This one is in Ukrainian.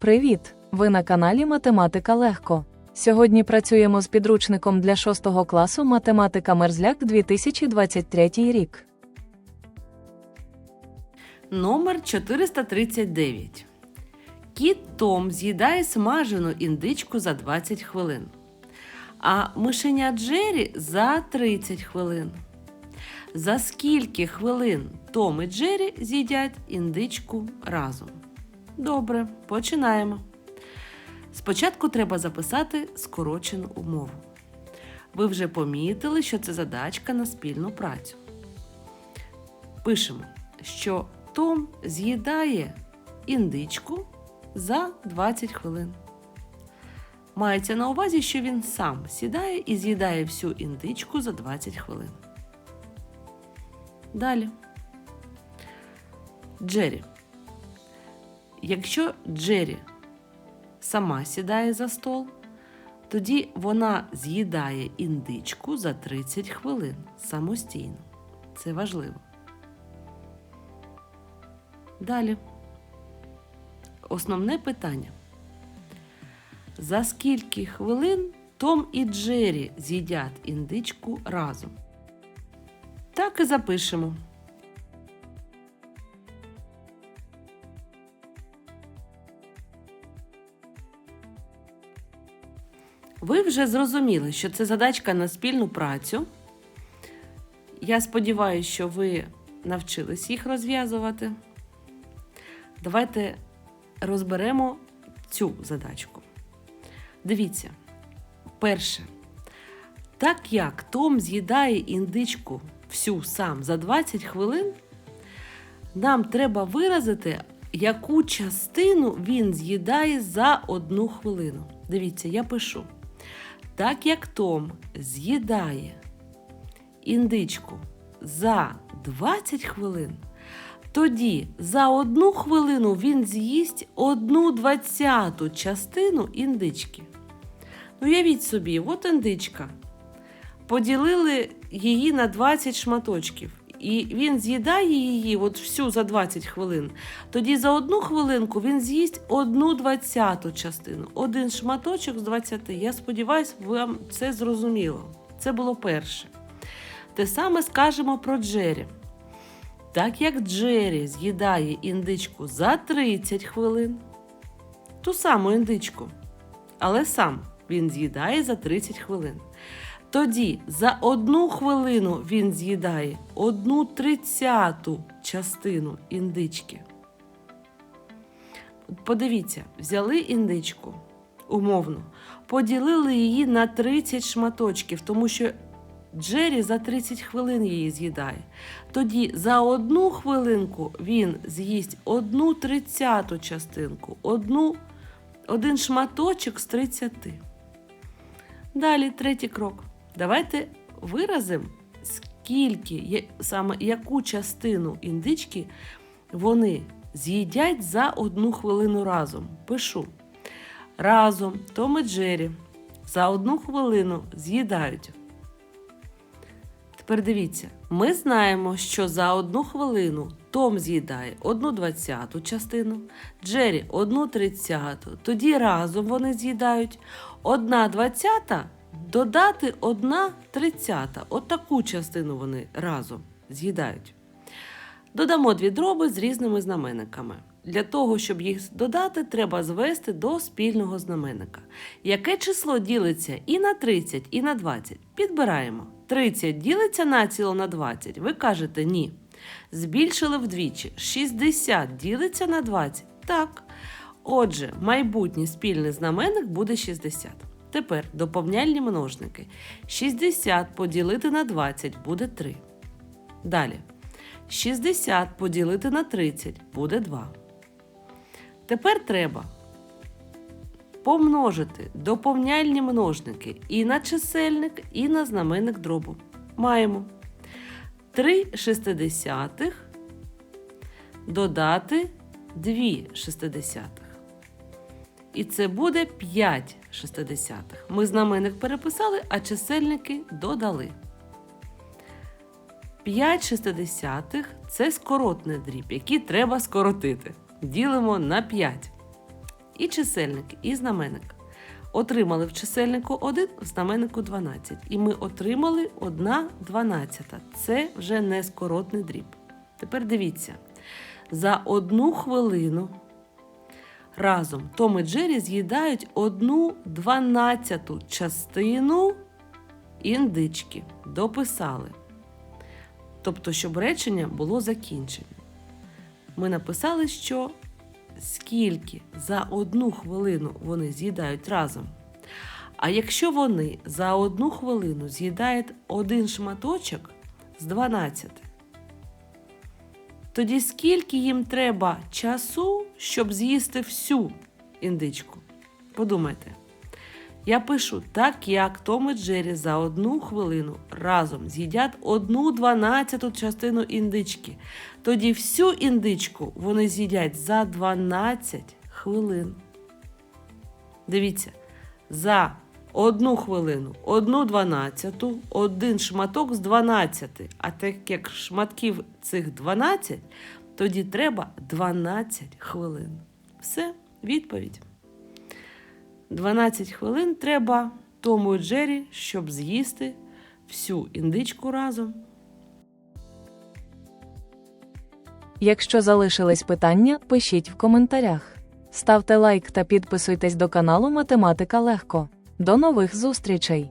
Привіт! Ви на каналі Математика Легко. Сьогодні працюємо з підручником для 6 класу Математика Мерзляк 2023 рік. Номер 439. Кіт Том з'їдає смажену індичку за 20 хвилин, а мишеня Джері за 30 хвилин. За скільки хвилин Том і Джері з'їдять індичку разом? Добре, починаємо. Спочатку треба записати скорочену умову. Ви вже помітили, що це задачка на спільну працю. Пишемо, що Том з'їдає індичку за 20 хвилин. Мається на увазі, що він сам сідає і з'їдає всю індичку за 20 хвилин. Далі. Джері. Якщо Джері сама сідає за стол, тоді вона з'їдає індичку за 30 хвилин самостійно. Це важливо. Далі. Основне питання. За скільки хвилин Том і Джері з'їдять індичку разом? Так і запишемо. Ви вже зрозуміли, що це задачка на спільну працю. Я сподіваюся, що ви навчились їх розв'язувати. Давайте розберемо цю задачку. Дивіться, перше, так як Том з'їдає індичку всю сам за 20 хвилин, нам треба виразити, яку частину він з'їдає за одну хвилину. Дивіться, я пишу. Так як Том з'їдає індичку за 20 хвилин, тоді за одну хвилину він з'їсть одну двадцяту частину індички. Ну, уявіть собі, от індичка. Поділили її на 20 шматочків. І він з'їдає її от всю за 20 хвилин. Тоді за одну хвилинку він з'їсть одну двадцяту частину. Один шматочок з 20. Я сподіваюся, вам це зрозуміло. Це було перше. Те саме скажемо про Джері. Так як Джері з'їдає індичку за 30 хвилин, ту саму індичку, але сам він з'їдає за 30 хвилин. Тоді за одну хвилину він з'їдає одну тридцяту частину індички. Подивіться, взяли індичку умовно, поділили її на 30 шматочків, тому що Джері за 30 хвилин її з'їдає. Тоді за одну хвилинку він з'їсть одну тридцяту частинку, одну, один шматочок з 30. Далі третій крок. Давайте виразимо, скільки, саме яку частину індички вони з'їдять за одну хвилину разом. Пишу. Разом Том і Джері за одну хвилину з'їдають. Тепер дивіться, ми знаємо, що за одну хвилину Том з'їдає одну двадцяту частину, Джері одну тридцяту. Тоді разом вони з'їдають одна двадцята додати одна тридцята. Отаку частину вони разом з'їдають. Додамо дві дроби з різними знаменниками. Для того, щоб їх додати, треба звести до спільного знаменника. Яке число ділиться і на 30, і на 20? Підбираємо. 30 ділиться націло на 20. Ви кажете ні. Збільшили вдвічі. 60 ділиться на 20. Так. Отже, майбутній спільний знаменник буде 60. Тепер доповняльні множники. 60 поділити на 20 буде 3. Далі. 60 поділити на 30 буде 2. Тепер треба помножити доповняльні множники і на чисельник, і на знаменник дробу. Маємо 3 шестидесятих додати 2 шестидесятих. І це буде 5 шестидесятих. Ми знаменник переписали, а чисельники додали. 5 шестидесятих – це скоротний дріб, який треба скоротити. Ділимо на 5. і чисельник, і знаменник. Отримали в чисельнику 1, в знаменнику 12. І ми отримали 1 дванадцята. Це вже не скоротний дріб. Тепер дивіться. За одну хвилину разом Том і Джері з'їдають одну дванадцяту частину індички. Дописали. Тобто, щоб речення було закінчене. Ми написали, що скільки за одну хвилину вони з'їдають разом. А якщо вони за одну хвилину з'їдають один шматочок з 12, тоді скільки їм треба часу, щоб з'їсти всю індичку? Подумайте. Я пишу так, як Том і Джері за одну хвилину разом з'їдять одну дванадцяту частину індички. Тоді всю індичку вони з'їдять за 12 хвилин. Дивіться, за одну хвилину, одну дванадцяту, один шматок з 12. А так як шматків цих 12, тоді треба 12 хвилин. Все, відповідь. 12 хвилин треба Тому і Джері, щоб з'їсти всю індичку разом. Якщо залишились питання, пишіть в коментарях. Ставте лайк та підписуйтесь до каналу Математика Легко. До нових зустрічей!